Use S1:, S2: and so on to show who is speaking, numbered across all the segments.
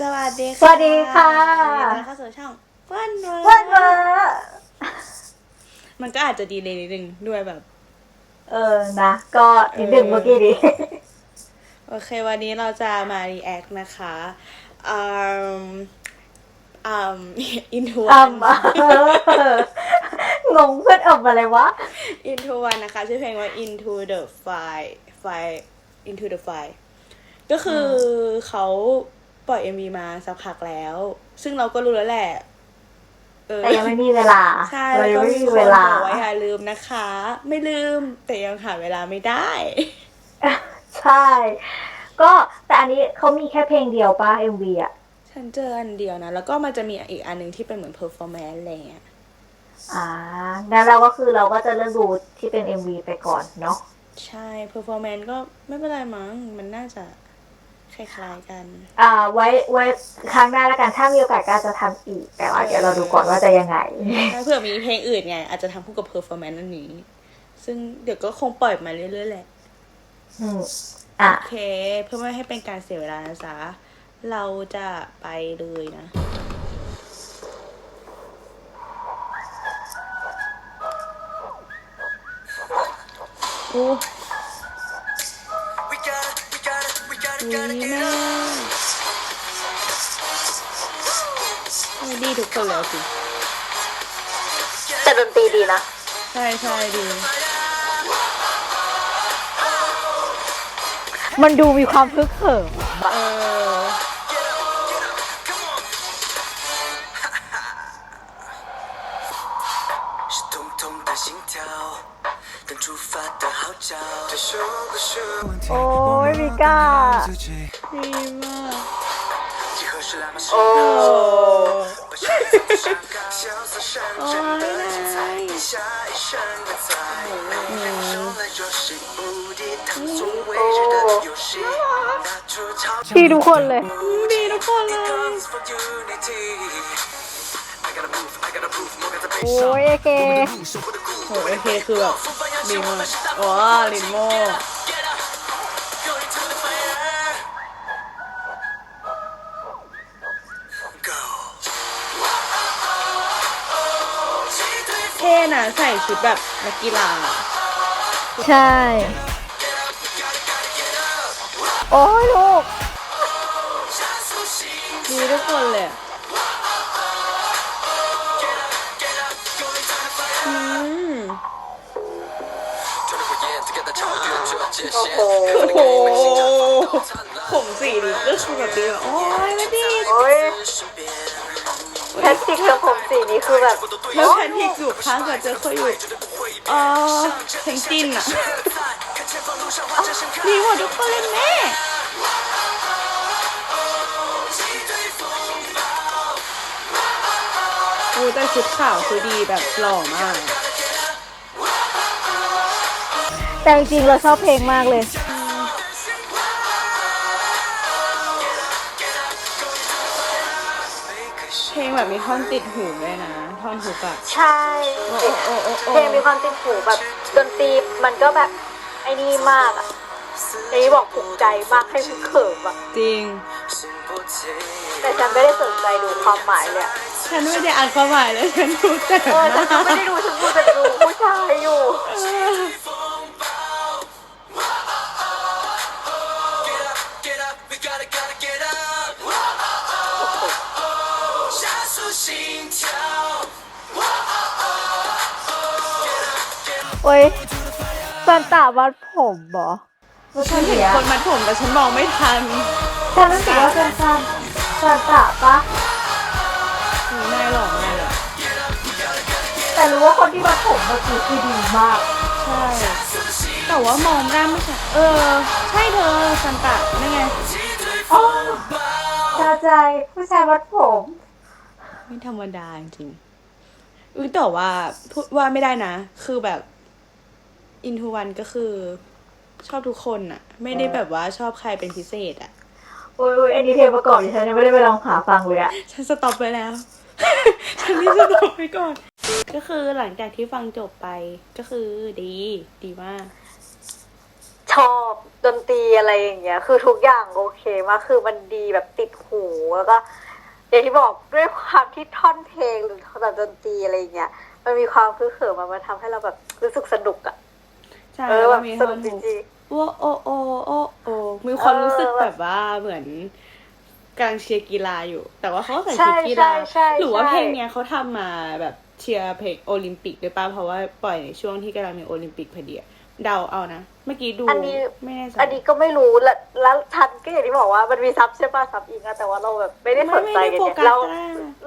S1: สวัสดี
S2: สวัสดีค่ะ
S1: ยินดีต้อนรับเข้าสู่ช่องเฟิร์นเวิร์
S2: เพื่อนเวอร์
S1: มันก็อาจจะดีเลยนิดนึงด้วยแบบ
S2: เออนะ ก็นิดหนึ่งเมื่อกี้ดี
S1: โอเค วันนี้เราจะมา react นะคะอืมอืม into
S2: อ่
S1: one ำ
S2: งงเพื่อนอ่ำอะไรวะ
S1: into one นะคะชื่อเพลงว่า into the fire fire into the fire ก็คือเขา ปล่อย MV มาสักพักแล้ว ซึ่งเราก็รู้แล้วแหละเออ
S2: แต่ยังไม่มีเวลา
S1: ใช่
S2: เรา
S1: แล้ว
S2: ยั
S1: ก็
S2: งไม่
S1: มี
S2: มี
S1: ค
S2: เวนลา
S1: บอกว่าอย่าลืมนะคะ ไม่ลืม แต่ยังหาเวลาไม่ได้
S2: ใช่ ก็แต่อันนี้เขามีแค่เพลงเดียวป่ะ MV อะ
S1: ฉันเจออันเดียวนะ แล้วก็มันจะมีอีกอันหนึ่งที่เป็นเหมือนเพอร์ฟอร์แมนซ์อะไรเงี้ย
S2: อ่างั้นเราก็คือเราก็จะเลือกดูที่เป็น MV ไปก่อนเนาะ
S1: ใช่เพอร์ฟอร์แมนซ์ก็ไม่เป็นไรมั้งมันน่าจะ คล้ายๆกัน
S2: อ่าไว้ไว้ครั้งหน้าแล้วกันถ้ามีโอกาสก็จะทำอีก แต่ว่าเดี๋ยวเราดูก่อนว่าจะยังไง
S1: ถ้าเผื่อมีเพลงอื่นไง อาจจะทำคู่กับเพอร์ฟอร์แมนซ์อันนี้ ซึ่งเดี๋ยวก็คงปล่อยมาเรื่อยๆแหละ
S2: อืมอะ
S1: โอเค เพื่อไม่ให้เป็นการเสียเวลานะจ๊ะเราจะไปเลยนะ โอ้
S3: it, we got it,
S1: ดี
S3: gotta
S1: แม่
S3: get up.
S1: ไม่ดีทุกคนแล้วสิ
S2: แต่ดนตรีดีนะ
S1: ใช่ใช่ดี
S2: มันดูมีความพึกเขิม
S1: เออ
S3: 是痛痛的心跳，等出发的号召。这首歌是问题，
S2: โอ้ยมิก้า
S1: ดีมากโอ้
S3: โอ้ย
S2: ดีทุกคนเลย
S1: ดีทุกคนเลย
S2: โอ้ยเอเค
S1: โอ้ยเอเคคือแบบ ดีมากว้าลินโมเท่นะใส่ชุดแบบนักกีฬา
S2: ใช่ โอ้ยลูก
S1: ดีทุกคนเลย โอ้โหผมสีนี้ก็คือแบบดีแบบโอ้ยไม่ดี
S2: โอ้ยแพทริกกับผมสีนี้คือแบบ
S1: แล้วแพนที่อยู่ข้างกับเจอเคยอยู่เออเพลงจินอะดีหมดทุกคนเลยแม่อูแต่ชุดขาวคือดีแบบหล่อมาก
S2: แต่จริงๆเราชอบเพลงมากเลย
S1: เพลงแบบมีท่อนติดหูด้วยนะท่อนหุกอะ
S2: ใช่
S1: โอ้โอ้โอ้โอ้โอ้
S2: เพลงมีความติดหูแบบดนตรีมันก็แบบไอ้นี่มากอะไอ้นี่บอกถูกใจมากให้คือเขิมอะ
S1: จริง
S2: แต่ฉันไม่ได้สนใจดูความหมายเลยอะ
S1: ฉันไม่ได้อ่านความหมายเลยฉันดูแต่
S2: เออฉันก็ไม่ได้ดูฉันดูแต่ดูผู้ชายอยู่ อ้ยซันตาวัดผมเหรอ
S1: ฉันเห็นคนมัดผมแต่ฉันมองไม่ทัน
S2: ฉันรู้สึกว่าเป็นซันซันตาปะ
S1: ไม่หรอกไม่หรอก
S2: แต่รู้ว่าคนที่วัดผมเมื่อกี้คือดีมาก
S1: ใช่ แต่ว่ามองหน้าไม่ชัดเออ ใช่เธอซันตะนี่ไง
S2: อ๋อเข้าใจผู้ชายวัดผม
S1: ไม่ธรรมดาจริงๆอุ้ยแต่ว่าพูดว่าไม่ได้นะ คือแบบ อินทูวันก็คือ ชอบทุกคนอะไม่ได้แบบว่าชอบใครเป็นพิเศษอะ
S2: โอ้ยโอ้ยอันนี้เทปประกอบดิฉันยังไม่ได้ไปลองหาฟังเลยอะ
S1: ฉันสต็อปไปแล้ว ฉันนี่สต็อปไปก่อน ก็คือหลังจากที่ฟังจบไปก็คือดีดีมาก
S2: ชอบดนตรีอะไรอย่างเงี้ย คือทุกอย่างโอเคมากคือมันดีแบบติดหูแล้วก็อย่างที่บอกด้วยความที่ท่อนเพลงหรือแบบดนตรีอะไรอย่างเงี้ยมันมีความคือเขิมมันมาทำให้เราแบบรู้สึกสนุกอะ
S1: ใช่
S2: เออ
S1: แล้ว
S2: แบ
S1: ก็
S2: บ
S1: มี
S2: ส
S1: ท่อ
S2: นุ
S1: น
S2: กจ
S1: ฮุก
S2: ริง
S1: ว่าโอโอโอโอมีความรู้สึก
S2: เออ
S1: แบบว่าเหมือนกำลังเชียร์กีฬาอยู่ แต่ว่าเขาก็ใส่
S2: ใช่
S1: ชุดกีฬา
S2: ใช่ใช่
S1: หรือว่า
S2: ใช่
S1: เพลงเนี้ยเขาทำมาแบบเชียร์เพลงโอลิมปิกด้วยป่ะเพราะว่าปล่อยในช่วงที่กำลังมีโอลิมปิกพอดีอะเดาเอานะ เมื่อกี้ดู
S2: อันนี้
S1: ไม่แน่ใจ
S2: ๆอันนี้ก็ไม่รู้แล้วแล้วทันก็อย่างที่บอกว่ามันมีซับใช่ป่ะซับอิงอะแต่ว่าเราแบบไม่ได้สนใจกัน
S1: ไม่
S2: เนี่ย
S1: ได้โฟกัส
S2: เรา
S1: จ้า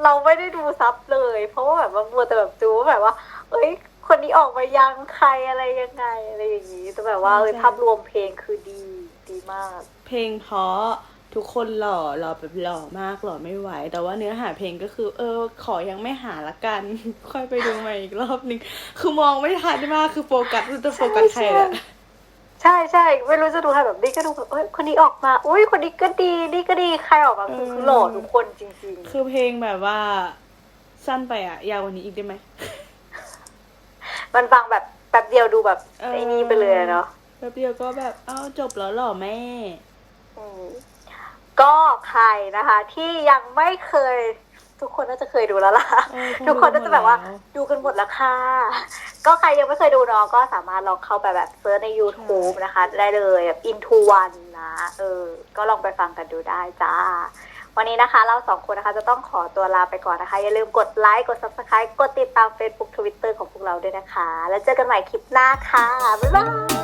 S2: เราไม่ได้ดูซับเลย เพราะว่าแบบว่ามัวแต่แบบดูว่าแบบว่า เอ้ย คนนี้ออกมายังใครอะไรยังไงอะไรอย่างนี้แต่แบบว่าเออภาพรวมเพลงคือดีดีมาก
S1: เพลงเพราะทุกคนหล่อหล่อแบบหล่อมากหล่อไม่ไหว แต่ว่าเนื้อหาเพลงก็คือ เออ ขอยังไม่หาละกัน ค่อยไปดูใหม่อีกรอบนึง คือมองไม่ทันมากคือโฟกัสจะโฟกัสใครอะ
S2: ใช่ใช่ไม่รู้จะดูใครแบบนี้ก็ดูแบบเอ้ยคนนี้ออกมาอุ้ยคนนี้ก็ดีนี่ก็ดีใครออกมาคือคือหล่อทุกคนจริง
S1: คือเพลงแบบว่า สั้นไปอะยาวกว่านี้อีกได้ไหม
S2: ๆ มันฟังแบบแป๊บเดียวดูแบบ
S1: เออ
S2: ไอ้นี่ไปเลยอะเนาะ
S1: แป๊บเดียวก็แบบเอ้าจบแล้วเหรอแม่
S2: อืมก็ใครนะคะ ที่ยังไม่เคย ทุกคนน่าจะเคยดูแล้วล่ะ
S1: เออคง
S2: ทุกคนน่าจะแบบว่า
S1: ดูหมดแล้ว
S2: ดูกันหมดแล้วค่ะ ก็ใครยังไม่เคยดูเนาะก็สามารถลองเข้าไปแบบเซิร์ชใน YouTube นะคะ ได้เลยแบบ into one นะ เออ ก็ลองไปฟังกันดูได้จ้า วันนี้นะคะเราสองคนนะคะจะต้องขอตัวลาไปก่อนนะคะ อย่าลืมกดไลค์ กด subscribe กดติดตาม Facebook Twitter ของพวกเราด้วยนะคะ แล้วเจอกันใหม่คลิปหน้าค่ะ บ๊ายบาย